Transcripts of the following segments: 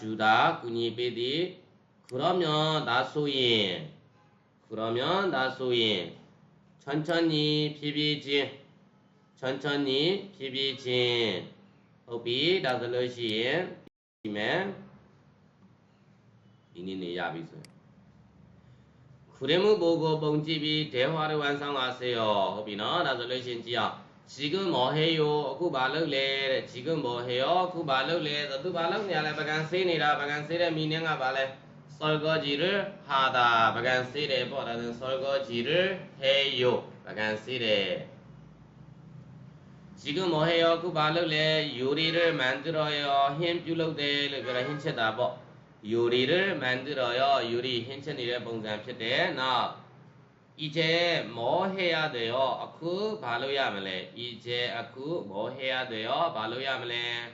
주다 군이베디 그러면 나소인 그러면 나소인 천천히 비비지 천천히 비비지 허비 다슬러시인 비면 이니는 야비소요 그래무 보고 봉집이 대화를 완성하세요. 허비는 다슬러시인지요? ဇီကွန်းမော်ဟေယောအခုဘာလုပ်လဲတဲ့ဇီကွန်းမော်ဟေယောအခုဘာလုပ်လဲဆိုသူဘာလုပ်နေရလဲပကံဆေးနေတာပကံဆေးတဲ့မိနင်းကဘာလဲဆောကောဂျီရဟာတာပကံဆေးတယ်ပေါ့ဒါဆိုဆောကောဂျီရဟေယောပကံဆေးတယ်ဇီကွန်းမော်ဟေယောအခုဘာလုပ်လဲယူရီရမန်တူရောယောဟင်းပြုလုပ်တယ်လို့ပြောတာဟင်းချက်တာပေါ့ယူရီရမန်တူရောယောယူရီဟင်းချက်နေတဲ့ပုံစံဖြစ်တယ်နော် 이제 뭐 해야 돼요? 아쿠 바로야 말래. 이제 아쿠 뭐 해야 돼요? 바로야 말래.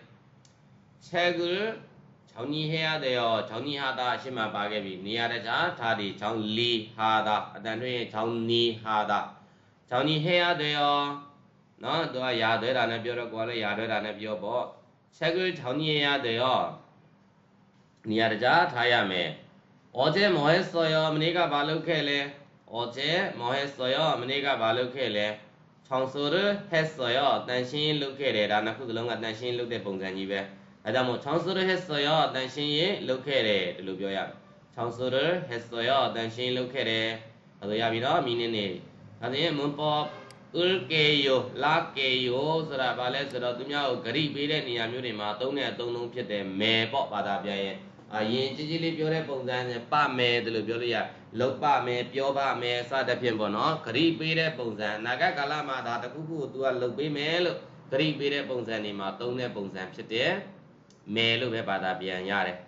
책을 정리해야 돼요. 정리하다 시만 바게비. 니아래자 다리 정리하다. 아단에 정리하다. 정리해야 돼요. 너 너가 야 되라는 뼈라고 하래 야 되라는 뼈 뭐. 책을 정리해야 돼요. 니아래자 다야매. 어제 뭐 했어요? 내가 말로케래. 어제 뭐 했어요? 머니가 뭐လုပ်ခဲ့လဲ 청소를 했어요. 당신이 လုပ်ခဲ့တယ်ဒါနှစ်ခုစလုံးက 당신이 လုပ်တဲ့ပုံစံကြီးပဲအဲဒါကြောင့်မို့ 청소를 했어요. 당신이 လုပ်ခဲ့တယ်ဒီလိုပြောရမယ် 청소를 했어요. 당신이 လုပ်ခဲ့တယ်ဒါဆိုရပြီနော်မီနစ်နေဒါဆိုရင်문법 을게요, 라게요ဆိုတာဘာလဲဆိုတော့သူများကိုဂရိပေးတဲ့နေရာမျိုးတွေမှာသုံးတဲ့အသုံးလုံးဖြစ်တယ်မယ်ပေါ့ဘာသာပြန်ရင်အရင်ကြီးကြီးလေးပြောတဲ့ပုံစံနဲ့ပမယ်ဒီလိုပြောလို့ရ လုပ်ပါမယ်ပြောပါမယ်စသဖြင့်ပေါ့နော်ဂရိပေးတဲ့ပုံစံနာဂတ်ကာလမှာဒါတခုခုကို तू ကလုပ်ပေးမယ်လို့ဂရိပေးတဲ့ပုံစံတွေမှာသုံးတဲ့ပုံစံဖြစ်တယ်မယ်လို့ပဲဘာသာပြန်ရတယ်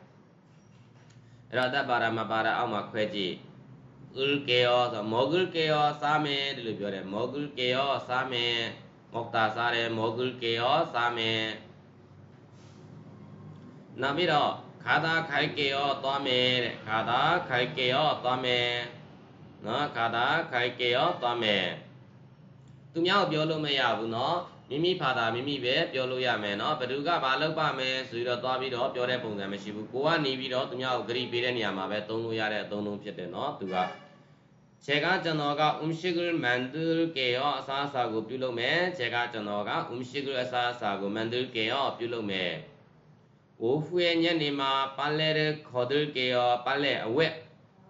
အဲ့တော့တပ်ပါရမပါရအောက်မှာခွဲကြည့် ul chaos ဆို mogul chaos စားမယ်ဒီလိုပြောတယ် mogul chaos စားမယ် mokta စားတယ် mogul chaos စားမယ်နောက်ပြီးတော့ ခါသာခိုက်ကေရောသွားမယ်တဲ့ခါသာခိုက်ကေရောသွားမယ်နော်ခါသာခိုက်ကေရောသွားမယ်သူများကိုပြောလို့မရဘူးနော်မိမိဖာသာမိမိပဲပြောလို့ရမယ်နော်ဘသူကဘာလုပ်ပါမယ်ဆိုပြီးတော့သွားပြီးတော့ပြောတဲ့ပုံစံမရှိဘူးကိုကနေပြီးတော့သူများကိုဂရိပေးတဲ့နေရာမှာပဲသုံးလို့ရတဲ့အသုံးလုံးဖြစ်တယ်နော်သူကခြေကကျွန်တော်က umshigul mandul ke ရောအစားအစာကိုပြုလုပ်မယ်ခြေကကျွန်တော်က umshigul အစားအစာကို mandul ke ရောပြုလုပ်မယ် 오후에 년이마 빨래를 거들게요. 빨래 왜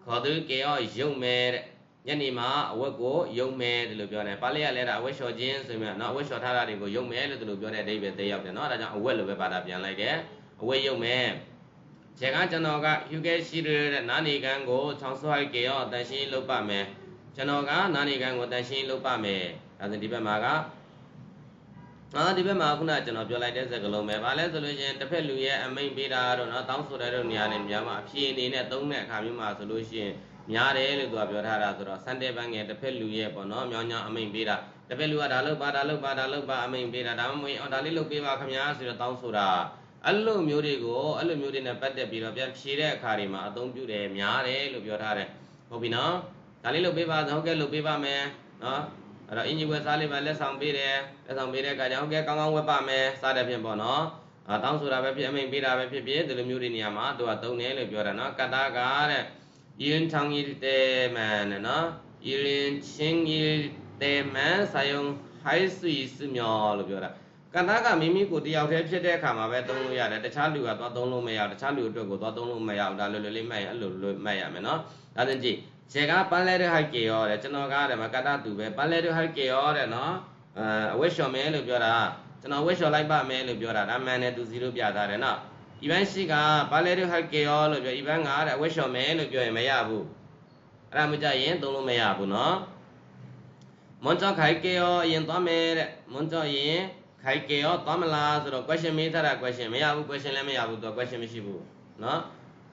거들게요. 용매. 년이마 어웨고 용매 ဒီလိုပြောတယ်။ပါဠိရလဲတာအဝက်လျှော်ခြင်းဆိုရင်တော့အဝက်လျှော်ထားတာတွေကိုယုံမဲလို့ဒီလိုပြောတဲ့အဓိပ္ပာယ်သိရောက်တယ်နော်။ဒါကြောင့်အဝက်လိုပဲပါတာပြန်လိုက်တယ်။အဝက်ယုံမဲ 제가 저너가 휴게실을 나니간고 청소할게요. 다시 롭밤에 저너가 나니간고 다시 롭밤에 다시 디베마 နော်ဒီဘက်မှာခုနကျွန်တော်ပြောလိုက်တဲ့စကားလုံးပဲ။ဘာလဲဆိုလို့ရှိရင်တစ်ဖက်လူရဲ့အမိန်ပေးတာတော့နော်တောင်းဆိုတဲ့နေရာနဲ့များမှာအဖြစ်အနေနဲ့သုံးတဲ့အခါမျိုးမှာဆိုလို့ရှိရင်များတယ်လို့သူကပြောထားတာဆိုတော့စန်တဲဘန်းငယ်တစ်ဖက်လူရဲ့ပေါ့နော်မြောင်းညောင်းအမိန်ပေးတာတစ်ဖက်လူကဒါလုပ်ပါဒါလုပ်ပါဒါလုပ်ပါအမိန်ပေးတာဒါမှမဟုတ်အော်ဒါလေးလုပ်ပေးပါခင်ဗျာဆိုတော့တောင်းဆိုတာအဲ့လိုမျိုးတွေကိုအဲ့လိုမျိုးတွေနဲ့ပတ်သက်ပြီးတော့ပြန်ဖြေတဲ့အခါတွေမှာအသုံးပြုတယ်များတယ်လို့ပြောထားတယ်ဟုတ်ပြီနော်ဒါလေးလုပ်ပေးပါဟုတ်ကဲ့လုပ်ပေးပါမယ်နော် အဲ့တော့အင်ကြီးဝယ်စားလေးမှာလက်ဆောင်ပေးတယ်လက်ဆောင်ပေးတဲ့အခါကျတော့ကဲကောင်းကောင်းဝယ်ပါမယ်စတဲ့ဖြင့်ပေါ့နော်အာတောင်းဆိုတာပဲဖြစ်အမိန်ပေးတာပဲဖြစ်ဖြစ်ဒီလိုမျိုးတွေနေရာမှာသူကသုံးတယ်လို့ပြောတာနော်ကတာကတဲ့ yin chang yi de man နော် yin ching yi de man စာယုံ high sui စမျောလို့ပြောတာကတာကမိမိကိုတယောက်တည်းဖြစ်တဲ့အခါမှာပဲသုံးလို့ရတယ်တခြားလူကသွားသုံးလို့မရတခြားလူအတွက်ကိုသွားသုံးလို့မရဒါလွယ်လွယ်လေးမှတ်ရအဲ့လိုလွယ်မှတ်ရမယ်နော်ဒါဆိုကြည့် ရေကပန်လဲတဲ့ဟိုက်ကေရောတဲ့ကျွန်တော်ကတဲ့မကတတူပဲပန်လဲတဲ့ဟိုက်ကေရောတဲ့နော်အဲအဝက်လျှော်မယ်လို့ပြောတာကျွန်တော်ဝက်လျှော်လိုက်ပါမယ်လို့ပြောတာဒါမှန်တယ်သူစီလို့ပြထားတယ်နော်အီဗန်ရှိကပန်လဲတဲ့ဟိုက်ကေရောလို့ပြောအီဗန်ကတဲ့အဝက်လျှော်မယ်လို့ပြောရင်မရဘူးအဲ့ဒါမကြရင်သုံးလို့မရဘူးနော်မွန်ကြောက်ခိုက်ကေရောအရင်သွားမယ်တဲ့မွန်ကြောက်ရင်ခိုက်ကေရောသွားမလားဆိုတော့ question မေးထားတာ question မရဘူး question လည်းမရဘူးသူက question မရှိဘူးနော်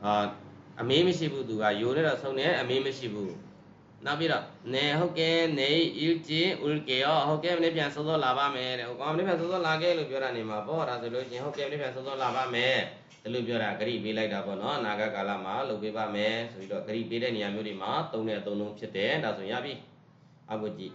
အာ အမေးမရှိဘူးသူကယိုနဲ့တော့ဆုံးတယ်အမေးမရှိဘူးနောက်ပြီးတော့နေဟုတ်ကဲနေယူဂျင်ဦးကေရောဟုတ်ကဲမနေ့ပြန်စောစောလာပါမယ်တဲ့ဟိုကောင်မနေ့ပြန်စောစောလာခဲ့လို့ပြောတာနေမှာပေါ့ဒါဆိုလို့ရှင်ဟုတ်ကဲမနေ့ပြန်စောစောလာပါမယ်ဒီလိုပြောတာဂရိပေးလိုက်တာပေါ့နော်အနာဂတ်ကာလမှာလုပ်ပေးပါမယ်ဆိုပြီးတော့ဂရိပေးတဲ့နေရာမျိုးတွေမှာသုံးတဲ့အသုံးလုံးဖြစ်တယ်ဒါဆိုရပြီအဘုတ်ကြီး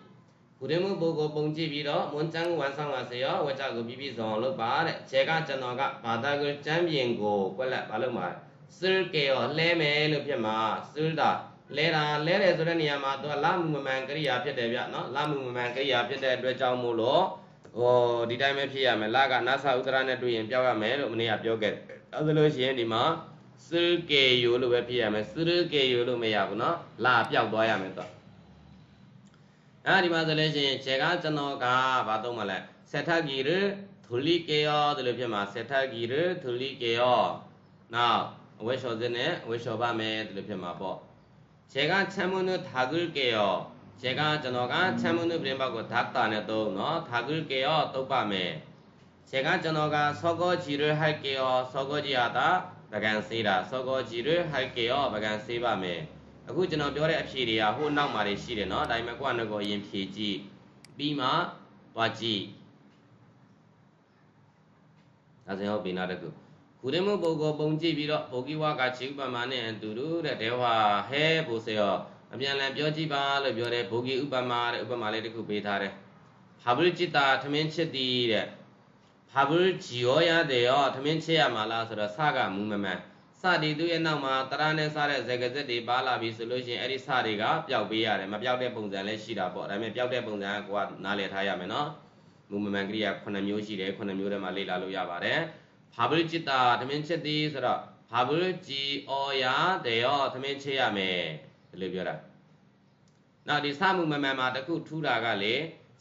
ကုရမဘုကိုပုံကြည့်ပြီးတော့မွန်ချန်ဝန်ဆောင်ပါစေရောဝကြကိုပြပြဆောင်လုပ်ပါတဲ့ခြေကကျွန်တော်ကဘာသာကိုစံပြင်ကိုကွက်လက်ဘာလို့မှာလဲ ရကေရောလဲမယ်လို့ဖြစ်မှာစရတာလဲတာလဲတယ်ဆိုတဲ့နေရာမှာသူကလာမှုမမှန်ကရိယာဖြစ်တယ်ဗျနော်လာမှုမမှန်ကရိယာဖြစ်တဲ့အတွက်ကြောင့်မို့လို့ဟောဒီတိုင်းပဲဖြစ်ရမယ်လာကနာသဥဒရနဲ့တွေ့ရင်ပြောက်ရမယ်လို့မနေ့ကပြောခဲ့တယ်အဲဒါလို့ရှိရင်ဒီမှာစရကေယိုလို့ပဲဖြစ်ရမယ်စရကေယိုလို့မရဘူးနော်လာပြောက်သွားရမယ်တော့အဲဒီမှာဆိုလို့ရှိရင်ခြေကကျွန်တော်ကဘာသုံးမလဲဆက်ထဂီရထူလီကေယောဒီလိုဖြစ်မှာဆက်ထဂီရထူလီကေယောနောက် အဝဲလျှော်စင်းနဲ့အဝဲလျှော်ပါမယ်ဒီလိုဖြစ်မှာပေါ့ခြေကချမ်းမွန်းတို့ထာဂုကေယောခြေကကျွန်တော်ကချမ်းမွန်းတို့ပြင်ပေါက်ကိုဓာတ်တာနဲ့သုံးနော်ထာဂုကေယောတုတ်ပါမယ်ခြေကကျွန်တော်ကသောကောကြည်ရဟိုက်ကေယောသောကောကြည်ဟာတာပကံစေးတာသောကောကြည်ရဟိုက်ကေယောပကံစေးပါမယ်အခုကျွန်တော်ပြောတဲ့အဖြေတွေကဟိုနောက်မှာတွေရှိတယ်နော်ဒါပေမဲ့ကိုယ့်အနေကိုအရင်ဖြေကြည့်ပြီးမှသွားကြည့်ဒါဆိုဟုတ်ပြီနောက်တစ် ခုခုရမပုဂ္ဂိုလ်ပုံကြည့်ပြီးတော့ဘောဂိဝကချီဥပမာနဲ့အတူတူတဲ့ဒေဝဟဲဘိုစေရောအပြန်လည်ပြောကြည့်ပါလို့ပြောတယ်ဘောဂိဥပမာတဲ့ဥပမာလေးတစ်ခုပေးထားတယ်ဟာဘုจิตတာသမင်းချစ်သည်တဲ့ဟာဘုဂျီယောရတဲ့ရောသမင်းချစ်ရမှာလားဆိုတော့စကမူမမှန်စတီသူရဲ့နောက်မှာတရနဲ့စားတဲ့ဇကစက်တွေပါလာပြီဆိုလို့ရှိရင်အဲ့ဒီစတွေကပျောက်ပေးရတယ်မပျောက်တဲ့ပုံစံလည်းရှိတာပေါ့ဒါပေမဲ့ပျောက်တဲ့ပုံစံကကိုကနားလည်ထားရမယ်နော်မူမမှန်ကရိယာ9မျိုးရှိတယ်9မျိုးထဲမှာလေ့လာလို့ရပါတယ် ဘာဘလူจิตတာသမင်းချက်သည်ဆိုတော့ဘာဘလူជីအော်ယာတေရောသမင်းချက်ရမယ်ဒီလိုပြောတာနောက်ဒီစမှုမမှန်မှာတခုထူတာကလေ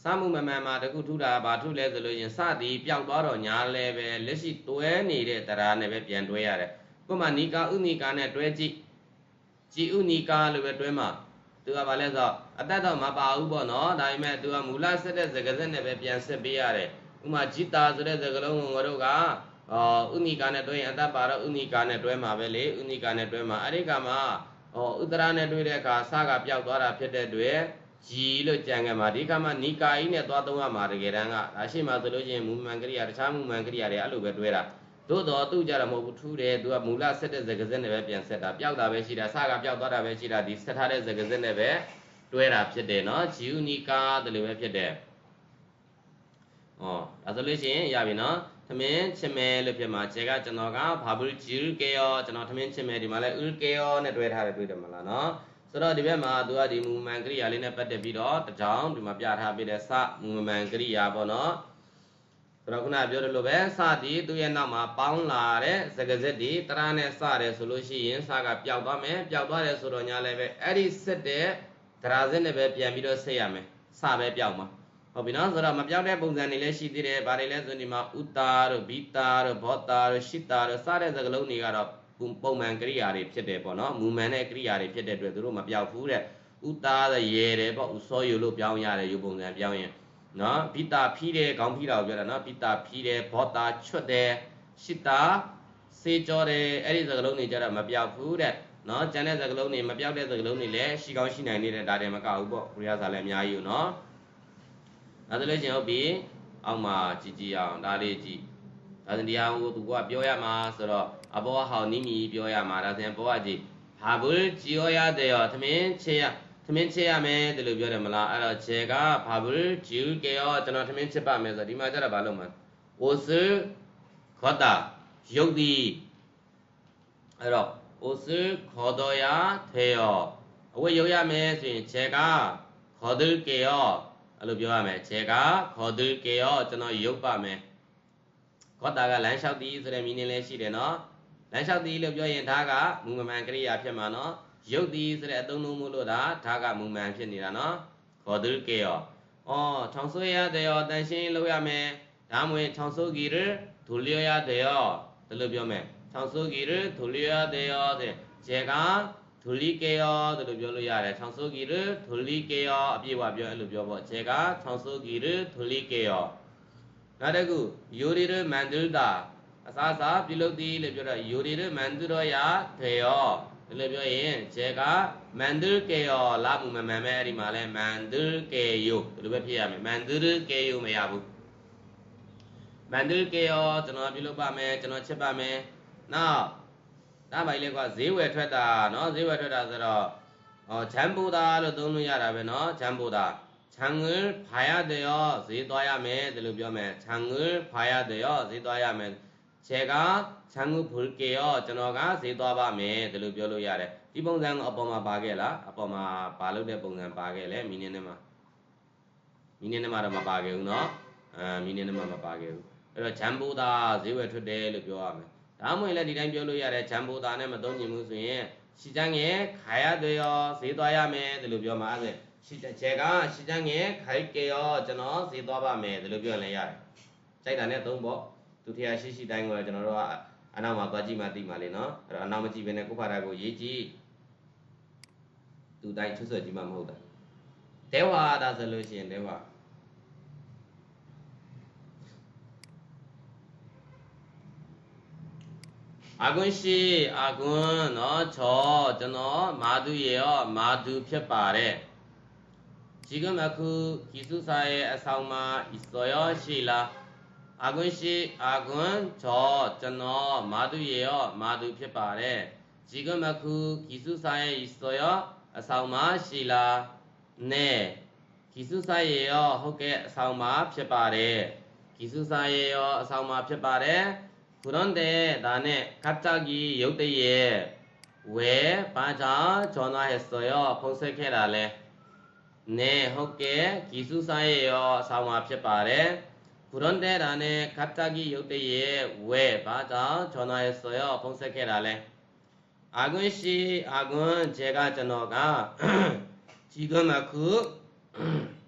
စမှုမမှန်မှာတခုထူတာဘာထူလဲဆိုလို့ရင်စသည်ပျောက်သွားတော့ညာလဲပဲလက်ရှိတွဲနေတဲ့တရားနဲ့ပဲပြန်တွဲရတယ်ခုမှနီကာဥနီကာနဲ့တွဲကြည့်ជីဥနီကာလို့ပဲတွဲမှာသူကဘာလဲဆိုအတတ်တော့မပါဘူးပေါ့နော်ဒါပေမဲ့သူကမူလဆက်တဲ့စကားဆက်နဲ့ပဲပြန်ဆက်ပေးရတယ်ဥမာជីတာဆိုတဲ့စကားလုံးကိုငါတို့က အော်ဥနီကာနဲ့တွဲရင်အတတ်ပါတော့ဥနီကာနဲ့တွဲမှာပဲလေဥနီကာနဲ့တွဲမှာအဲ့ဒီကမှာဟောဥတရာနဲ့တွဲတဲ့အခါစကပျောက်သွားတာဖြစ်တဲ့အတွက်ဂျီလို့ကြံခဲ့မှာဒီကမှာနီကာကြီးနဲ့သွားသုံးရမှာတကယ်တမ်းကဒါရှိမှဆိုလို့ချင်းမူမှန်ကရိယာတခြားမူမှန်ကရိယာတွေအဲ့လိုပဲတွဲတာသို့တော့သူ့ကြတော့မဟုတ်ဘူးထူးတယ်သူကမူလဆက်တဲ့ဇကစက်နဲ့ပဲပြန်ဆက်တာပျောက်တာပဲရှိတာစကပျောက်သွားတာပဲရှိတာဒီဆက်ထားတဲ့ဇကစက်နဲ့ပဲတွဲတာဖြစ်တယ်နော်ဂျီယူနီကာတလို့ပဲဖြစ်တယ်ဩဒါဆိုလို့ရှိရင်ရပြီနော် သမင်းချင်မဲလို့ဖြစ်မှာခြေကကျွန်တော်ကဘာဘူးဂျီရူကေယောကျွန်တော်သမင်းချင်မဲဒီမှာလဲဥကေယောနဲ့တွဲထားတယ်တွေ့တယ်မလားနော်ဆိုတော့ဒီဘက်မှာသူကဒီမူမန်ကရိယာလေးနဲ့ပတ်သက်ပြီးတော့တကြောင်ဒီမှာပြထားပေးတဲ့စမူမန်ကရိယာပေါ့နော်ဆိုတော့ခုနပြောတယ်လို့ပဲစသည်သူ့ရဲ့နောက်မှာပေါင်းလာတဲ့စကားစစ်ဒီတရနဲ့စတယ်ဆိုလို့ရှိရင်စကပျောက်သွားမယ်ပျောက်သွားတယ်ဆိုတော့ညာလည်းပဲအဲ့ဒီစစ်တဲ့ဒရာစစ်နဲ့ပဲပြန်ပြီးတော့ဆက်ရမယ်စပဲပျောက်မှာ ဟုတ်ပြီနော်ဆိုတော့မပြောင်းတဲ့ပုံစံတွေလည်းရှိသေးတယ်ဗာတွေလည်းဆိုဒီမှာဥတာတို့ဘီတာတို့ဘောတာတို့ရှိတာတို့စတဲ့စကားလုံးတွေကတော့ပုံမှန်ကရိယာတွေဖြစ်တယ်ပေါ့နော်မူမှန်တဲ့ကရိယာတွေဖြစ်တဲ့အတွက်သူတို့မပြောက်ဘူးတဲ့ဥတာတဲ့ရဲတယ်ပေါ့ဥစောယူလို့ပြောင်းရတယ်ယူပုံစံပြောင်းရင်နော်ဘီတာဖီးတယ်ခေါင်းဖီးတာကိုပြောတာနော်ဘီတာဖီးတယ်ဘောတာချွတ်တယ်ရှိတာစေးကြောတယ်အဲ့ဒီစကားလုံးတွေကြတော့မပြောက်ဘူးတဲ့နော်ကျန်တဲ့စကားလုံးတွေမပြောက်တဲ့စကားလုံးတွေလည်းရှိကောင်းရှိနိုင်နေတဲ့ဒါတွေမကဘူးပေါ့ကိုရီးယားစာလည်းအများကြီးနော် ဒါဆိုလို့ချင်းဟုတ်ပြီအောက်မှာကြည့်ကြည့်အောင်ဒါလေးကြည့်ဒါဆိုတရားကိုသူကပြောရမှာဆိုတော့အဘောဟောင်းနိမီပြောရမှာဒါဆိုရင်ဘောကကြည့်ဘာဘူးကြည်ရောရတယ်ရောသမင်းချေရသမင်းချေရမယ်ဒီလိုပြောတယ်မလားအဲ့တော့ခြေကဘာဘူးဂျူကေရောကျွန်တော်သမင်းချစ်ပါမယ်ဆိုတော့ဒီမှာကျတော့ဘာလုပ်မှာဝစခောတာယုတ်ဒီအဲ့တော့ဝစခောတော်ရထေရောအဝိယုတ်ရမယ်ဆိုရင်ခြေကခောဒုကေရော အဲ့လိုပြောရမယ်ခြေကခေါ်သူကေရောကျွန်တော်ရုပ်ပါမယ်ခေါ်တာကလမ်းလျှောက်သည်ဆိုတဲ့မီနင်းလည်းရှိတယ်နော်လမ်းလျှောက်သည်လို့ပြောရင်ဒါကမူမမှန်ကရိယာဖြစ်မှာနော်ရုပ်သည်ဆိုတဲ့အသုံးလုံးမို့လို့ဒါဒါကမူမှန်ဖြစ်နေတာနော်ခေါ်သူကေရောအော်ထောင်ဆိုးရတဲ့ရောတန်ရှင်းလုပ်ရမယ်ဒါမှမဟုတ်ထောင်ဆိုးကြီးရဒူလျရတဲ့ရောဒီလိုပြောမယ်ထောင်ဆိုးကြီးရဒူလျရတဲ့ရောတဲ့ခြေက ဒူလီကေယောတို့လိုပြောလို့ရတယ်ထောင်ဆိုးဂီရဒူလီကေယောအပြည့်အဝပြောအဲ့လိုပြောပေါ့ခြေကထောင်ဆိုးဂီရဒူလီကေယောနောက်တစ်ခုယိုရီရမန္တုတာအစားစားပြုလုပ်သည်လို့ပြောတော့ယိုရီရမန္တုရောယထေယောဒီလိုပြောရင်ခြေကမန္တုကေယောလာမှုမမှန်မဲအဲ့ဒီမှာလဲမန္တုကေယိုဒီလိုပဲဖြစ်ရမယ်မန္တုကေယိုမရဘူးမန္တုကေယောကျွန်တော်ပြုလုပ်ပါမယ်ကျွန်တော်ချက်ပါမယ်နောက် ဒါပါလေကွာဈေးဝယ်ထွက်တာနော်ဈေးဝယ်ထွက်တာဆိုတော့ဟောချမ်းဘူတာလို့သုံးလို့ရတာပဲနော်ချမ်းဘူတာချန်ငယ်ဖာရတဲ့ရောဈေးသွားရမယ်ဒီလိုပြောမယ်ချန်ငယ်ဖာရတဲ့ရောဈေးသွားရမယ်ခြေကချန်ငယ်ဖူကေရောကျွန်တော်ကဈေးသွားပါမယ်ဒီလိုပြောလို့ရတယ်ဒီပုံစံကအပေါ်မှာပါခဲ့လားအပေါ်မှာပါလို့တဲ့ပုံစံပါခဲ့လဲမီနင်းထဲမှာမီနင်းထဲမှာတော့မပါခဲ့ဘူးเนาะအာမီနင်းထဲမှာမပါခဲ့ဘူးအဲ့တော့ဂျမ်ဘူတာဈေးဝယ်ထွက်တယ်လို့ပြောရမယ် ဒါမှမဟုတ်လည်းဒီတိုင်းပြောလို့ရတယ်ဂျမ်ဘိုတာနဲ့မသုံးညီမှုဆိုရင်ရှီချန်ရဲ့ခါရတဲ့ရောဈေးသွားရမယ်ဒီလိုပြောမှာအဲ့ရှီချေကရှီချန်ရဲ့ခိုက်ကေရောကျွန်တော်ဈေးသွားပါမယ်ဒီလိုပြောလည်းရတယ်စိုက်တာနဲ့သုံးပေါ့သူထရရှိရှိတိုင်းကိုလည်းကျွန်တော်တို့ကအနောက်မှာသွားကြည့်မှသိမှာလေနော်အဲ့တော့အနောက်မကြည့်ဘဲနဲ့ကိုဖာတာကိုရေးကြည့်သူတိုင်းချွတ်ဆွဲကြည့်မှမဟုတ်တာတဲဝါဒါဆိုလို့ရှိရင်တဲဝါ အာကွန်းရှိအာကွန်းနော်ချောကျွန်တော်မာသူရောမာသူဖြစ်ပါတယ်지금아쿠기수사의아상마있어요실라아군씨아군저저너마두예요마두ဖြစ်ပါတယ်지금아쿠기수사에있어요아상마실라네기수사예요혹게아상마ဖြစ်ပါတယ်기수사예요아상마ဖြစ်ပါတယ် 그런데 나는 갑자기 역대에 왜 바자 전화했어요? 봉색해라래. 네, 혹게 기숙사예요. 사마 피바래. 그런데 나는 갑자기 역대에 왜 바자 전화했어요? 봉색해라래. 아군 씨, 아군 제가 전화가 지금 그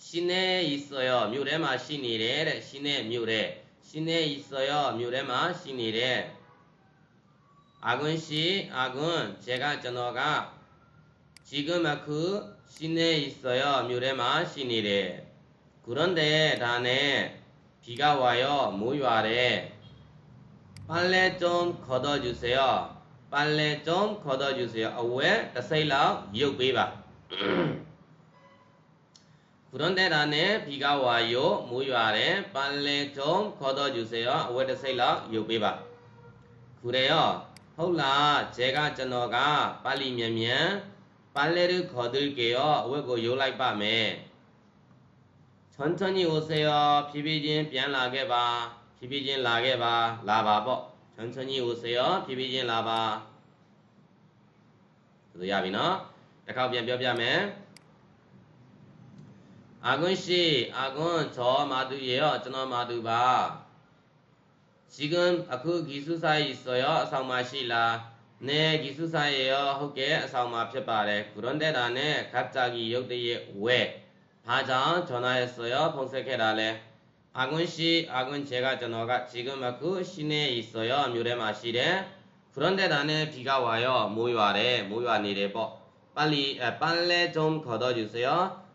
시내에 있어요. 뮤레 마 시니래. 시내 뮤레. 시내에 있어요. 묘래마 시니래. 아군 씨, 아군 제가 전화가 지금 그 시내에 있어요. 묘래마 시니래. 그런데 단에 비가 와요. 모유아래. 빨래 좀 걷어주세요. 빨래 좀 걷어주세요. 아, 왜? 따세이라 욕비바. ဘုရွန်တဲတာနဲ့ဘီကဝါယောမိုးရွာတယ်ပန်လေထုံခေါ်တော်ယူစေရောအဝတ်တစိတ်လောက်ယူပေးပါခုရေရောဟုတ်လားဂျဲကကျွန်တော်ကပါဠိမြန်မြန်ပါလေရခေါ်သူကေရောအဝတ်ကိုယူလိုက်ပါမယ်ချွန်ချွန်ကြီးဦးစေရောဖြည်းဖြည်းချင်းပြန်လာခဲ့ပါဖြည်းဖြည်းချင်းလာခဲ့ပါလာပါပေါ့ချွန်ချွန်ကြီးဦးစေရောဖြည်းဖြည်းချင်းလာပါသို့ရပြီနော်တစ်ခေါက်ပြန်ပြောပြမယ် 아군 씨, 아군 저 마두예요. 저는 마두바. 지금 그 기숙사에 있어요. 아상마실라. 네, 기숙사예요. 혹게 아상마 펴바래. 그런데 나는 갑자기 여기에 왜 바장 전화했어요. 봉색해라래. 아군 씨, 아군 제가 전화가 지금 그 시내에 있어요. 묘래 마시래. 그런데 나는 비가 와요. 모유하래. 모유하니래. 뭐 빨리 빨래 좀 걷어주세요.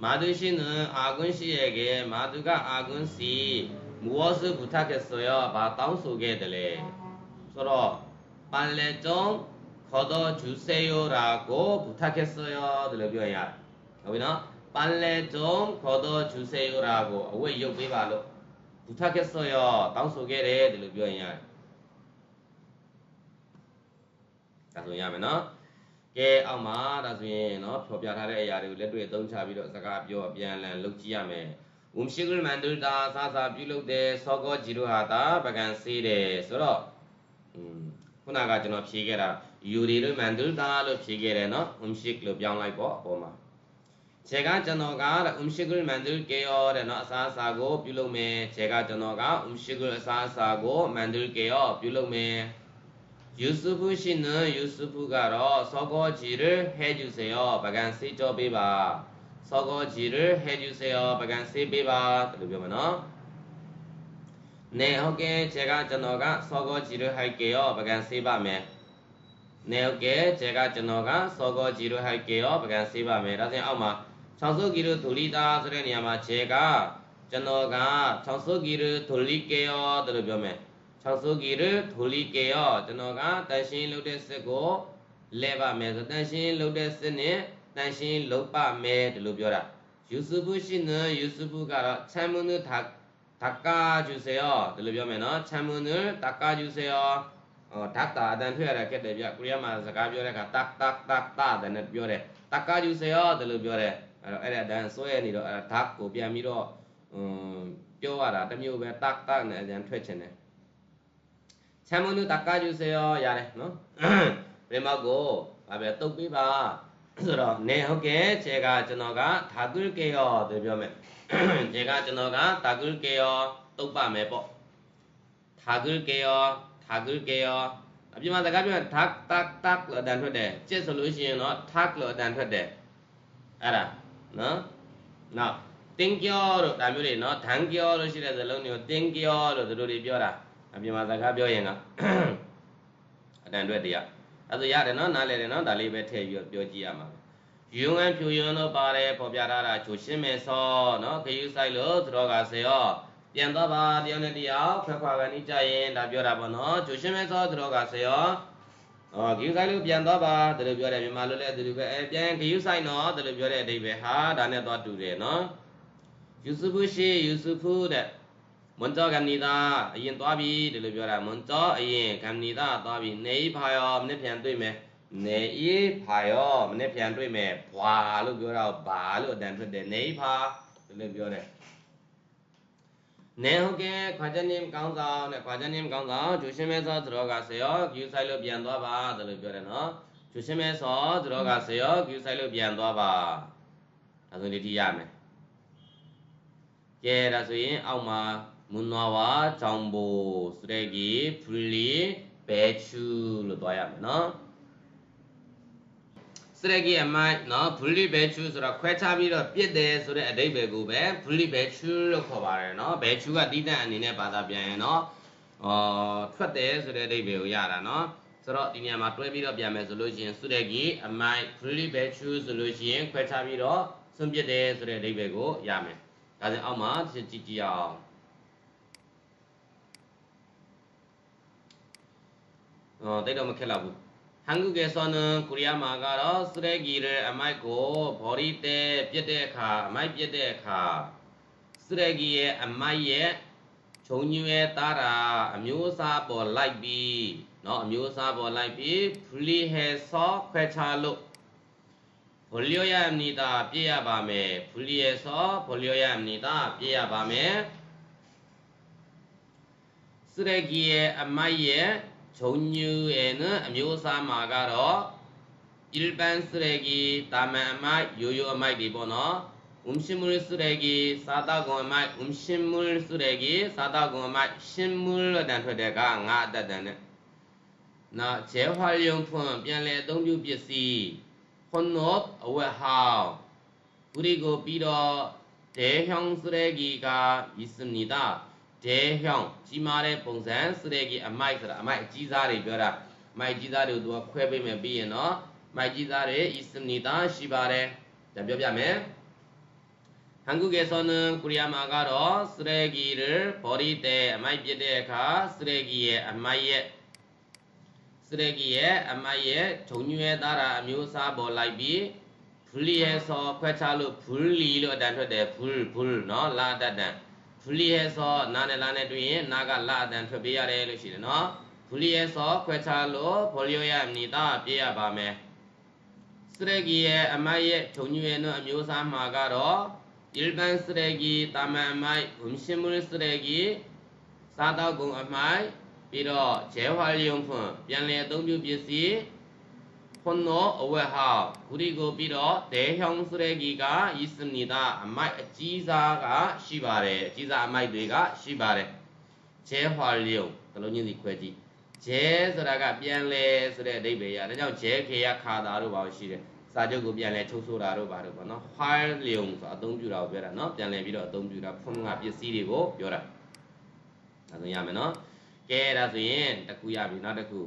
마드씨는 아군씨에게 마드가 아군씨 무엇을 부탁했어요? 마땅 소개들래 서로 빨래 좀 걷어주세요라고 부탁했어요. 들려비어야. 여기는 빨래 좀 걷어주세요라고. 왜 이거 말로 부탁했어요. 땅 소개래. 들려줘야 할자 뭐냐면은 ကဲအောက်မှာဒါဆိုရင်เนาะဖော်ပြထားတဲ့အရာတွေကိုလက်တွေ့အသုံးချပြီးတော့စကားပြောအပြန်အလှန်လုပ်ကြည့်ရမယ်ဝမ်ရှိဂရမန်ဒူတာဆာဆာပြုလုပ်တယ်စောကောဂျီရိုဟာတာပကံဆေးတယ်ဆိုတော့ခုနကကျွန်တော်ဖြေခဲ့တာယူရီလို့မန်ဒူတာလို့ဖြေခဲ့တယ်เนาะဝမ်ရှိလို့ပြောင်းလိုက်ပေါ့အပေါ်မှာခြေကကျွန်တော်ကဥမ်ရှိဂရမန်ဒူကေယောတဲ့เนาะအစားအစာကိုပြုလုပ်မယ်ခြေကကျွန်တော်ကဥမ်ရှိဂရအစားအစာကိုမန်ဒူကေယောပြုလုပ်မယ် 유스부 씨는 유스부가로 서거지를 해주세요. 바간시 저비바. 서거지를 해주세요. 바간시 비바. 그러면은 네, 허게 제가 전화가 서거지를 할게요. 바간시 밤에. 네, 허게 제가 전화가 서거지를 할게요. 바간시 밤에. 라세요. 아마 청소기를 돌리다. 그러니 아마 제가 전화가 청소기를 돌릴게요. 들으면 ၆စုကိရထူလီကေယောကျွန်တော်ကတန်ရှင်းလုပ်တဲ့စစ်ကိုလဲပါမယ်ဆိုတန်ရှင်းလုပ်တဲ့စစ်နဲ့တန်ရှင်းလုပ်ပါမယ်ဒီလိုပြောတာယူစုဘုရှိနယူစုဘုကတော့ချမ်းမွနုသာတကာယူစေယောဒီလိုပြောမယ်နော်ချမ်းမွနုတကာယူစေယောဟောဓာတာအတန်ထွက်ရတာခက်တယ်ဗျကိုရီးယားမှာစကားပြောတဲ့အခါတက်တက်တက်တာတဲ့နဲ့ပြောတယ်တကာယူစေယောဒီလိုပြောတယ်အဲ့တော့အဲ့ဒါအတန်ဆွဲရနေတော့အဲ့ဒါဓာတ်ကိုပြန်ပြီးတော့음ပြောရတာတမျိုးပဲတက်တက်နဲ့အတန်ထွက်ချင်တယ် ချမ်းမွန်းတက္ကယူစေရောရတယ်နော်ပြမောက်ကိုဗာပဲတုတ်ပေးပါဆိုတော့နေဟုတ်ကဲ့ခြေကကျွန်တော်ကဓာကုကေယောတယ်ပြောမယ်ခြေကကျွန်တော်ကဓာကုကေယောတုတ်ပါမယ်ပေါ့ဓာကုကေယောထာဂုကေယောအပြင်မှာစကားပြောရင် thak tak tak လို့အတန်ထွက်တယ်ကျစ်ဆိုလို့ရှိရင်တော့ thak လို့အတန်ထွက်တယ်အဲ့ဒါနော်နောက်တင်းကျော်တို့ဒါမျိုးတွေနော်ဓန်ကျော်လို့ရှိတဲ့ဇလုံးတွေကိုတင်းကျော်လို့တို့တွေပြောတာ အပြင်မှာစကားပြောရင်ကအတန်ထွက်တရားအဲ့ဒါရတယ်နော်နားလည်တယ်နော်ဒါလေးပဲထည့်ပြီးပြောကြည့်ရမှာယုံငန်းဖြူယွန်းတို့ပါတယ်ပေါ်ပြထားတာချိုရှင်းမယ်စောနော်ခယူဆိုင်လို့သတော်ကစေရောပြန်တော့ပါတယောက်နဲ့တယောက်ခွဲခွာကနေကြရင်ဒါပြောတာပေါ့နော်ဂျိုရှင်းမဲစောသူတော်ကဆေရောအော်ဂယူဆိုင်လို့ပြန်တော့ပါဒါလိုပြောတယ်မြန်မာလိုလည်းဒီလိုပဲအဲပြန်ဂယူဆိုင်နော်ဒါလိုပြောတဲ့အဓိပ္ပာယ်ဟာဒါနဲ့တော့တူတယ်နော်ယူဆုဖုရှိယူဆုဖုတဲ့ မွန်တော်ကနေတာအရင်သွားပြီဒီလိုပြောတာမွန်တော်အရင်ကနေတာသွားပြီနေဖာရောမနေ့ပြန်တွေ့မယ်နေအေးဖာရောမနေ့ပြန်တွေ့မယ်ဘွာလို့ပြောတာဘာလို့အတန်ထွက်တယ်နေဖာဒီလိုပြောတယ်နေဟုတ်ကဲ့ခွာချက်နင်းကောင်းဆောင်နဲ့ခွာချက်နင်းကောင်းဆောင်ဂျူရှင်မဲစောသရောကဆေရောဂယူဆိုင်လို့ပြန်သွားပါဒါလို့ပြောတယ်နော်ဂျူရှင်မဲစောသရောကဆေရောဂယူဆိုင်လို့ပြန်သွားပါဒါဆိုဒီတိရမယ်ကဲဒါဆိုရင်အောက်မှာ မွန်နွားဝါဂျောင်ဘိုစရက်ကြီးဖလီဘဲချူလို့သွားရမယ်နော်စရကြီးအမိုက်နော်ဘူလီဘဲချူဆိုတော့ခွဲခြားပြီးတော့ပြစ်တယ်ဆိုတဲ့အဓိပ္ပာယ်ကိုပဲဘူလီဘဲချူလို့ခေါ်ပါတယ်နော်ဘဲချူကတီးတန့်အနေနဲ့ဘာသာပြန်ရင်နော်အော်ထွက်တယ်ဆိုတဲ့အဓိပ္ပာယ်ကိုရတာနော်ဆိုတော့ဒီနေရာမှာတွဲပြီးတော့ပြန်မယ်ဆိုလို့ရှိရင်စုတဲ့ကြီးအမိုက်ဘူလီဘဲချူဆိုလို့ရှိရင်ခွဲခြားပြီးတော့ဆွန့်ပစ်တယ်ဆိုတဲ့အဓိပ္ပာယ်ကိုရမယ်ဒါဆိုအောက်မှာကြည့်ကြည့်အောင် 어, 때려면 켈라부. 한국에서는 구리아마가로 쓰레기를 안 말고 버리때 뼈대가 마이 뼈대가 쓰레기의 안마의 종류에 따라 묘사 벌라이비 너 묘사 벌라이비 분리해서 회차로 벌려야 합니다. 삐야 밤에 분리해서 벌려야 합니다. 삐야 밤에 쓰레기의 안마이에 종류에는 묘사 마가로 일반 쓰레기 다메마 요요마 리본어 음식물 쓰레기 사다고마 음식물 쓰레기 사다고마 식물에 대한 표대가 나다다네 나 재활용품 변래 동류 비시 혼옷 외하우 그리고 비로 대형 쓰레기가 있습니다. ဒဲဟောင်းကြီးမားတဲ့ပုံစံစရဲကြီးအမိုက်ဆိုတာအမိုက်အကြီးစားတွေပြောတာအမိုက်ကြီးစားတွေကိုသူကခွဲပေးမယ်ပြီးရင်တော့မိုက်ကြီးစားတွေဤစနီတာရှိပါတယ်ဒါပြောပြမယ်한국에서는코리아마가로쓰레기를버릴때아마이비데카쓰레기의아마이의쓰레기의아마이의종류에따라묘사벌라이비분리해서쾌차로분리로단ထွက်တယ်불불နော်လာတတ် ဂူလီယဲဆောနာနဲ့လာနဲ့တွေ့ရင်နာကလာအတန်ထွက်ပေးရတယ်လို့ရှိတယ်နော်ဂူလီယဲဆောခွဲခြားလို့ဗိုလျိုရမီတာပြရပါမယ်စရဂီရဲ့အမိုက်ရဲ့ထုံညွေနှုတ်အမျိုးအစားမှာကတော့ Irban Sregi တာမန်အမိုက်ဝမ်ရှင်မူစရဂီစားတော့ကုန်အမိုက်ပြီးတော့ဂျဲဝါလျုံဖွန်ပြန်လည်အသုံးပြုပစ္စည်း 혼노어웨하그리고비로대형쓰레기가있습니다အမိုက်အကြီးစားကရှိပါတယ်အကြီးစားအမိုက်တွေကရှိပါတယ်재활용တလုံးချင်းစီခွဲကြည့်ဂျဲဆိုတာကပြန်လဲဆိုတဲ့အဓိပ္ပာယ်ရဒါကြောင့်ဂျဲခေရခါတာတို့ပါရှိတယ်စာချုပ်ကိုပြန်လဲချုပ်ဆိုတာတို့ပါတို့ပေါ့နော် file လျုံဆိုအသုံးပြုတာကိုပြောတာနော်ပြန်လဲပြီးတော့အသုံးပြုတာဖုန်းကပစ္စည်းတွေကိုပြောတာဒါဆိုရမယ်နော်ကဲဒါဆိုရင်တစ်ခုရပြီနောက်တစ်ခု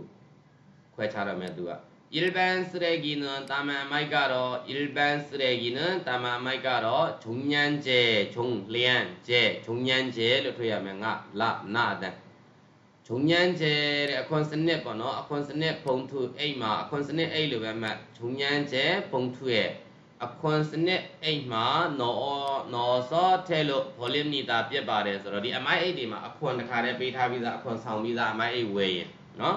ခွဲခြားရမယ်သူက 일반 쓰레기는 다만 마이가로 일반 쓰레기는 다만 마이가로 종량제 종량제 종량제를 표현하면 라 나다 종량제의 어콘 스냅 번호 어콘 스냅 봉투 A마 어콘 스냅 A로 보면 종량제 봉투에 어콘 스냅 A마 넣어 넣어서 텔로 볼륨니다 ပြတ်ပါတယ်ဆိုတော့ဒီ MI8 တွေမှာအခွန်တစ်ခါတည်းပေးထားပြီးသားအခွန်ဆောင်ပြီးသား MI8 ဝယ်ရင်เนาะ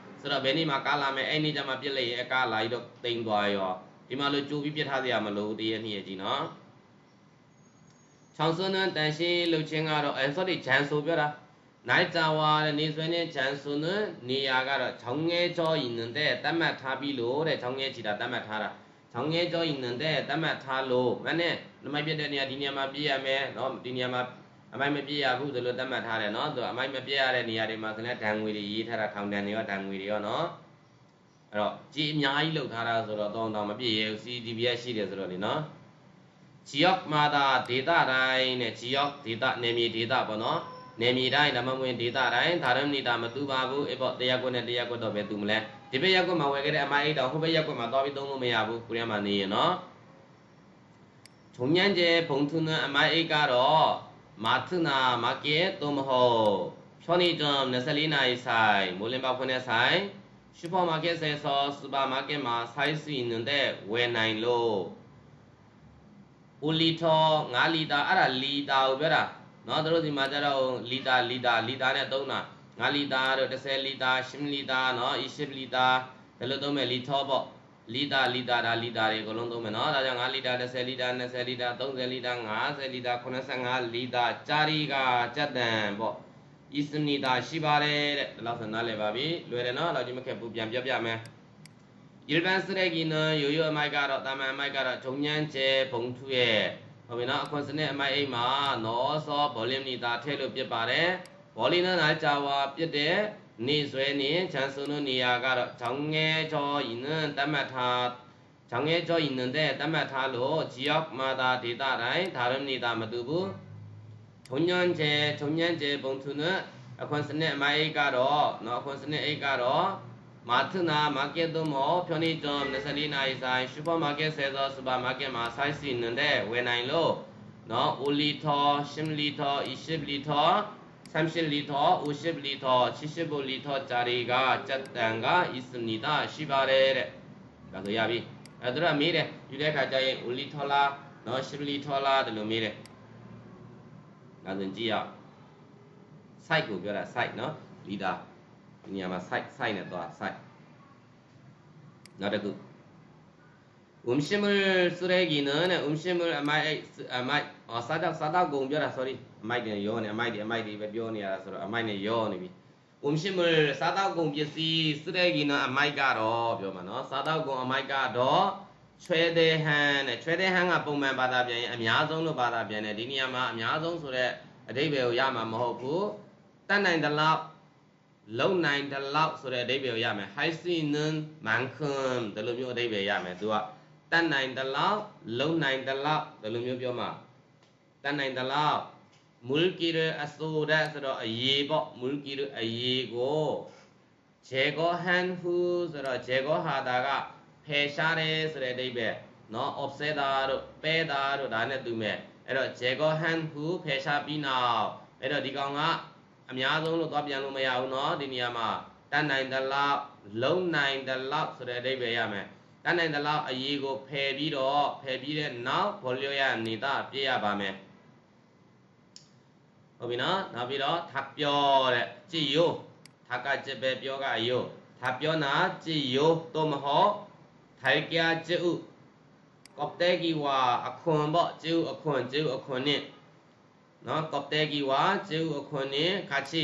ဆိုတော့ဘယ်နေ့မှကားလာမယ်အဲ့နေ့ကျမှပြစ်လိုက်ရင်အကားလာပြီးတော့တိမ်သွားရောဒီမှာလို့ကြိုးပြီးပြစ်ထားစရာမလိုတရက်နှစ်ရက်ကြီးနော်ချောင်းစွန်းတန်ရှင်းလှုပ်ခြင်းကတော့အဲ sorry ဂျန်ဆိုပြောတာနိုင်တာဝါတဲ့နေဆွေးနဲ့ဂျန်ဆိုနဲ့နေရာကတော့ချောင်းငဲကျော်ရင်တဲ့တတ်မှတ်ထားပြီးလို့တဲ့ချောင်းငဲချီတာတတ်မှတ်ထားတာချောင်းငဲကျော်ရင်တဲ့တတ်မှတ်ထားလို့မနဲ့နမပြတဲ့နေရာဒီနေရာမှာပြည့်ရမယ်နော်ဒီနေရာမှာ အမိုက်မပြည့်ရဘူးဆိုလို့သတ်မှတ်ထားတယ်နော်သူအမိုက်မပြည့်ရတဲ့နေရာတွေမှာခင်ဗျာဒဏ်ငွေတွေရေးထားတာထောင်ဒဏ်တွေရောဒဏ်ငွေတွေရောနော်အဲ့တော့ကြီးအများကြီးလောက်ထားတာဆိုတော့တောင်းတောင်းမပြည့်ရဘူး CDB ရရှိတယ်ဆိုတော့လေနော် geoc မာတာဒေတာတိုင်းနဲ့ geoc ဒေတာနေမြေဒေတာပေါ့နော်နေမြေတိုင်းဒါမှမဟုတ်ဒေတာတိုင်းဒါရမဏိတာမတူပါဘူးအဲ့ပေါ့တရားကွက်နဲ့တရားကွက်တော့ပဲတူမလဲဒီဘက်ရက်ကွက်မှာဝယ်ခဲ့တဲ့အမိုင်းအိတ်တော်ဟိုဘက်ရက်ကွက်မှာသွားပြီးသုံးလို့မရဘူးကိုရီးယားမှာနေရင်နော်ထုံညံကျဲဘုံထုံနှံအမိုင်းအိတ်ကတော့ မာသနာမာကက်သို့မဟုတ်ဖြောနေကြံ24နာရီဆိုင်မိုးလင်းပေါက်ခွန်းတဲ့ဆိုင်စူပါမားကတ်ဆယ်ဆောစူပါမားကတ်မှာဆိုင်စီနွန်တဲ့ဝယ်နိုင်လို့ဦးလီထော9လီတာအဲ့ဒါလီတာကိုပြောတာเนาะတို့ဒီမှာကြတော့လီတာလီတာလီတာနဲ့သုံးတာ9လီတာတို့10လီတာ10လီတာเนาะ20လီတာဒါလိုသုံးမယ်လီထောပေါ့ လီတာလီတာဒါလီတာတွေအကုန်လုံးသုံးမယ်နော်ဒါကြောင့်5လီတာ10လီတာ20လီတာ30လီတာ50လီတာ85လီတာဂျာရီကကြက်တန်ပေါ့အီစနီတာရှိပါတယ်တဲ့ဒါလောက်ဆိုနားလည်ပါပြီလွယ်တယ်နော်တော့ဒီမခက်ဘူးပြန်ပြပြမယ်ယလပန်စရကီနရိုရိုအမိုက်ကတော့တာမန်အမိုက်ကတော့ဂျုံညန်းကျဲဘုံထုရဲ့ဟုတ်ပြီနော်အခွန်စနစ်အမိုက်အိမ်မှာနော်စောဘောလင်းနီတာထည့်လို့ပြပါတယ် ဗောလိနနာကြာဝါပြစ်တဲ့နေဆွဲနေချန်စုံတို့နေရာကတော့ဂျောင်းငဲချောဤနတမတ်ထာဂျောင်းငဲချောဤနတဲ့တမတ်ထာလို့ဂျီယော့မာတာဒေတာတိုင်းဒါရဏိတာမတူဘူးထုံညံကျဲထုံညံကျဲပုံသူနအခွန်စနစ်အမအိတ်ကတော့နော်အခွန်စနစ်အိတ်ကတော့မာသနာမာကတ်တို့မောဖြောနေတော်24နာရီဆိုင်စူပါမာကတ်ဆဲသောစူပါမာကတ်မှာဆိုင်စီနတဲ့ဝယ်နိုင်လို့နော်အိုလီထောရှင်းလီထောအီရှစ်လီထော 30လီထော50လီထော70လီထောဂျာရီကစက်တန်ကဣစနီတာရှိပါတယ်တဲ့ဒါဆိုရပြီအဲတို့ကမေးတယ်ယူတဲ့ခါကျရင်အိုလီထောလားနော်10လီထောလားဒီလိုမေးတယ်ဒါဆိုကြည့်ရ site ကိုပြောတာ site နော် leader ဒီနေရာမှာ site site နဲ့သွား site နောက်တစ်ခု 음식물 쓰레기는 음식물 아마이 아마이 어 사다 사다 공ပြောတာ sorry အမိုက်တွေရောနေအမိုက်တွေအမိုက်တွေပဲပြောနေရတာဆိုတော့အမိုက်နဲ့ရောနေပြီ 음식물 사다 공ပစ္စည်း 쓰레기는 အမိုက်ကတော့ပြောမှာနော်사다 공အမိုက်ကတော့ချွဲတဲ့ဟန်နဲ့ချွဲတဲ့ဟန်ကပုံမှန်ဘာသာပြန်ရင်အများဆုံးလို့ဘာသာပြန်တယ်ဒီနေရာမှာအများဆုံးဆိုတော့အဓိပ္ပာယ်ကိုရမှာမဟုတ်ဘူးတတ်နိုင်သလောက်လုံနိုင်တဲ့လောက်ဆိုတဲ့အဓိပ္ပာယ်ကိုရမယ် high sin မန်ခွန်ဒီလိုမျိုးအဓိပ္ပာယ်ရမယ်သူက တတ်နိုင်တဲ့လောက်လုံနိုင်တဲ့လောက်ဒီလိုမျိုးပြောမှာတတ်နိုင်တဲ့လောက် mulkir အစိုးရဆိုတော့အရေးပေါ့ mulkir အရေးကိုဂျေကောဟန်ဟူဆိုတော့ဂျေကောဟာတာကဖယ်ရှားတယ်ဆိုတဲ့အဓိပ္ပာယ်เนาะ offset တာတို့ပဲတာတို့ဒါနဲ့တူမဲ့အဲ့တော့ဂျေကောဟန်ဟူဖယ်ရှားပြီးနောက်အဲ့တော့ဒီကောင်ကအများဆုံးလို့သွားပြန်လို့မရဘူးเนาะဒီနေရာမှာတတ်နိုင်တဲ့လောက်လုံနိုင်တဲ့လောက်ဆိုတဲ့အဓိပ္ပာယ်ရမယ် တတ်နိုင်တဲ့လောက်အရေးကိုဖယ်ပြီးတော့ဖယ်ပြီးတဲ့နောက်ဘောလျောရနေတာပြည့်ရပါမယ်ဟုတ်ပြီနော်နောက်ပြီးတော့ထပ်ပြောတဲ့ကြည်ယိုထပ်ကကြက်ပဲပြောကယိုထပ်ပြောနာကြည်ယိုတော့မဟုတ်ထိုင်ကြကျဥကော့တဲကီဝါအခွန်ပေါ့ကျဥအခွန်ကျဥအခွန်နဲ့နော်ကော့တဲကီဝါကျဥအခွန်နဲ့ခါချီ